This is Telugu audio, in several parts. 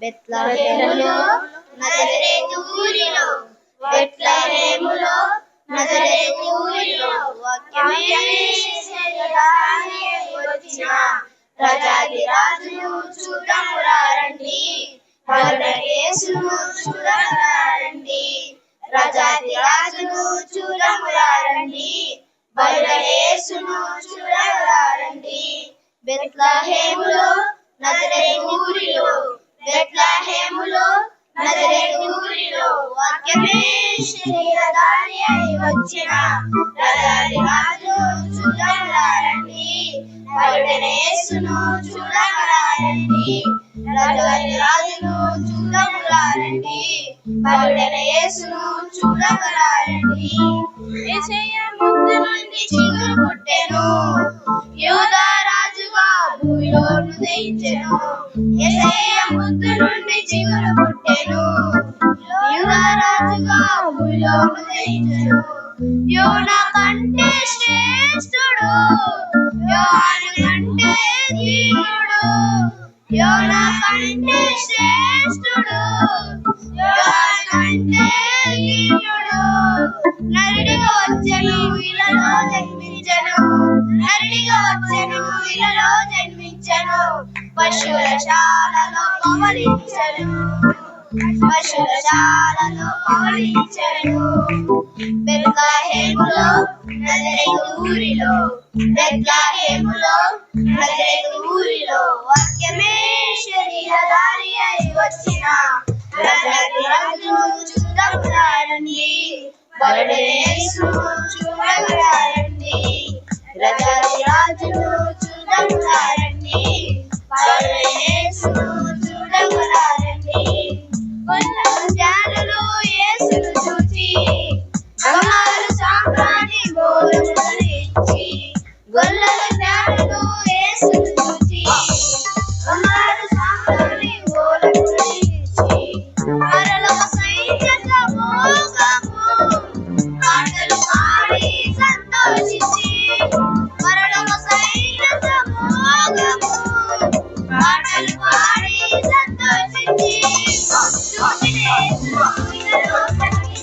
బెత్లహేములో నజరేతు ఊరిలో బెత్లహేములో నజరేతు ఊరిలో వాక్యమే శరీరాన్ని వచ్చిన ప్రజాది రాజును చూడమురారండి. యేసును చూడమురారండి. ప్రజాది రాజును చూడమురారండి. యేసును చూడమురారండి. బెత్లహేములో వచ్చిన ప్రజాది రాజు చూడమురారండి యేసును చూడమురారండి ప్రజాది రాజును చూడమురారండి యేసును చూడమురారండి యేసయ్య ముద్ద నుండి చిగురు పుట్టెను యూదా రాజుగా భూమిలో ఉదయించెను యేసయ్య ముద్ద నుండి చిగురు పుట్టెను. యూదా రాజుగా భూమిలో యోన కంటే శ్రేష్ఠుడు యోహాను కంటే దీనుడు యోన కంటే శ్రేష్ఠుడు యోన కంటే దీనుడు నరుడిగా వచ్చెను ఇలాలో జన్మించెను నరుడిగా వచ్చెను ఇలాలో జన్మించెను పశువుల శాలలో పవలించెను. పశువుల పాలించను బెత్లహేములో నజరేతు ఊరిలో బెత్లహేములో నజరేతు ఊరిలో వాక్యమే శరీరధారి అయి వచ్చిన ప్రజాతి రాజును చూడమురారండి బరుడేసును చూడమురారండి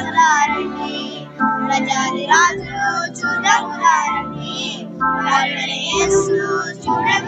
చూడకురా రండి రాజు చూడకురా రండి చూడకురా